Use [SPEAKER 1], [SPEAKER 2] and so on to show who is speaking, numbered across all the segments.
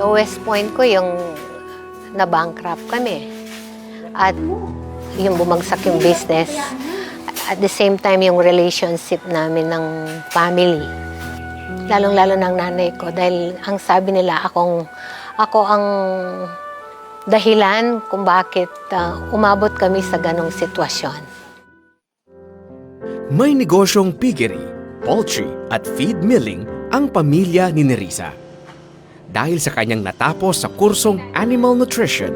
[SPEAKER 1] Lowest point ko yung na-bankrupt kami. At yung bumagsak yung business. At the same time, yung relationship namin ng family. Lalong-lalo ng nanay ko dahil ang sabi nila akong ako ang dahilan kung bakit ah, umabot kami sa ganong sitwasyon.
[SPEAKER 2] May negosyong piggery, poultry at feed milling ang pamilya ni Nerissa. Dahil sa kanyang natapos sa kursong Animal Nutrition,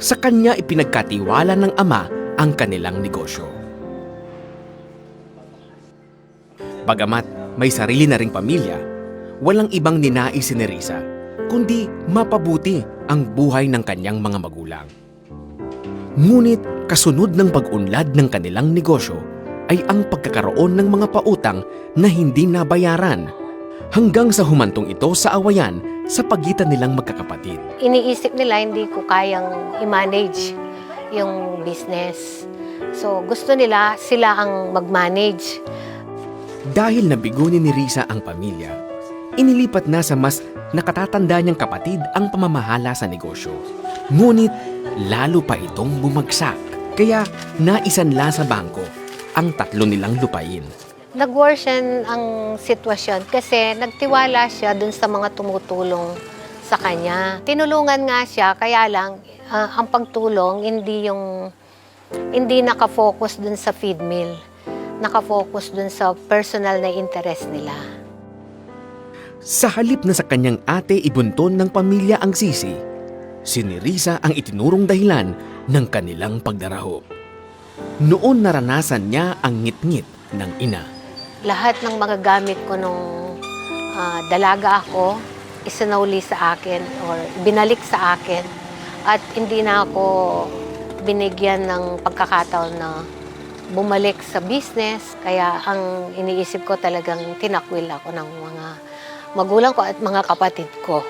[SPEAKER 2] sa kanya ipinagkatiwala ng ama ang kanilang negosyo. Bagamat may sarili na ring pamilya, walang ibang ninais si Nerissa, kundi mapabuti ang buhay ng kanyang mga magulang. Ngunit kasunod ng pag-unlad ng kanilang negosyo ay ang pagkakaroon ng mga pautang na hindi nabayaran hanggang sa humantong ito sa awayan sa pagitan nilang magkakapatid.
[SPEAKER 1] Iniisip nila hindi ko kayang i-manage yung business. So gusto nila sila ang mag-manage.
[SPEAKER 2] Dahil nabigo ni Risa ang pamilya, inilipat na sa mas nakatatanda niyang kapatid ang pamamahala sa negosyo. Ngunit lalo pa itong bumagsak, kaya naisanla sa bangko ang tatlo nilang lupain.
[SPEAKER 1] Nag-worsen ang sitwasyon kasi nagtiwala siya dun sa mga tumutulong sa kanya. Tinulungan nga siya, kaya lang ah, ang pagtulong hindi yung hindi nakafocus dun sa feed mill. Nakafocus dun sa personal na interest nila.
[SPEAKER 2] Sa halip na sa kanyang ate ibunton ng pamilya ang sisi, si Nerissa ang itinurong dahilan ng kanilang pagdaraho. Noon naranasan niya ang ngit-ngit ng ina.
[SPEAKER 1] Lahat ng mga gamit ko nung ah, dalaga ako, isinauli sa akin or binalik sa akin at hindi na ako binigyan ng pagkakataon na bumalik sa business. Kaya ang iniisip ko talagang tinakwil ako ng mga magulang ko at mga kapatid ko.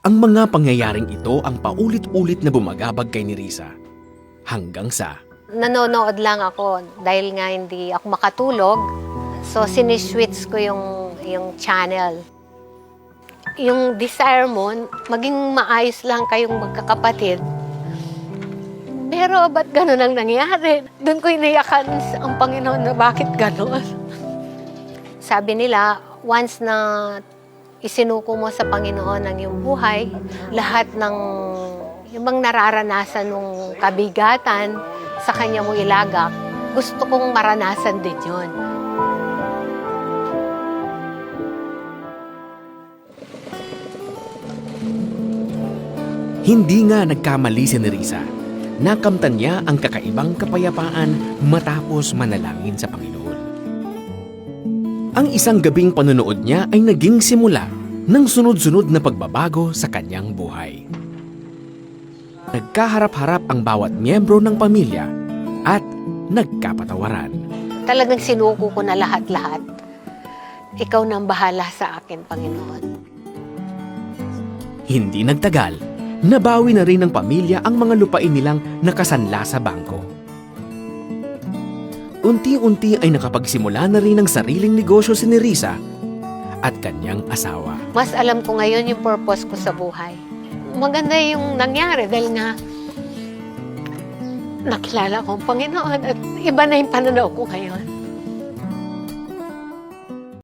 [SPEAKER 2] Ang mga pangyayaring ito ang paulit-ulit na bumagabag kay Nerissa. Hanggang sa
[SPEAKER 1] Nanonood lang ako dahil nga hindi ako makatulog. So, siniswitch ko yung, yung channel. Yung desire mo, maging maayos lang kayong magkakapatid. Pero ba't ganun ang nangyari? Doon ko inayakan ang Panginoon na bakit ganun. Sabi nila, once na isinuko mo sa Panginoon ang iyong buhay, lahat ng yung bang nararanasan ng kabigatan sa Kanya mo ilagak, gusto kong maranasan din yun.
[SPEAKER 2] Hindi nga nagkamali si Nerissa. Nakamtan niya ang kakaibang kapayapaan matapos manalangin sa Panginoon. Ang isang gabing panonood niya ay naging simula ng sunod-sunod na pagbabago sa kanyang buhay. Nagkaharap-harap ang bawat miyembro ng pamilya at nagkapatawaran.
[SPEAKER 1] Talagang sinuko ko na lahat-lahat. Ikaw na ang bahala sa akin, Panginoon.
[SPEAKER 2] Hindi nagtagal, nabawi na rin ng pamilya ang mga lupain nilang nakasanla sa bangko. Unti-unti ay nakapagsimula na rin ng sariling negosyo si Nerissa at kanyang asawa.
[SPEAKER 1] Mas alam ko ngayon yung purpose ko sa buhay. Maganda yung nangyari dahil nga nakilala ko ang Panginoon at iba na yung pananaw ko ngayon.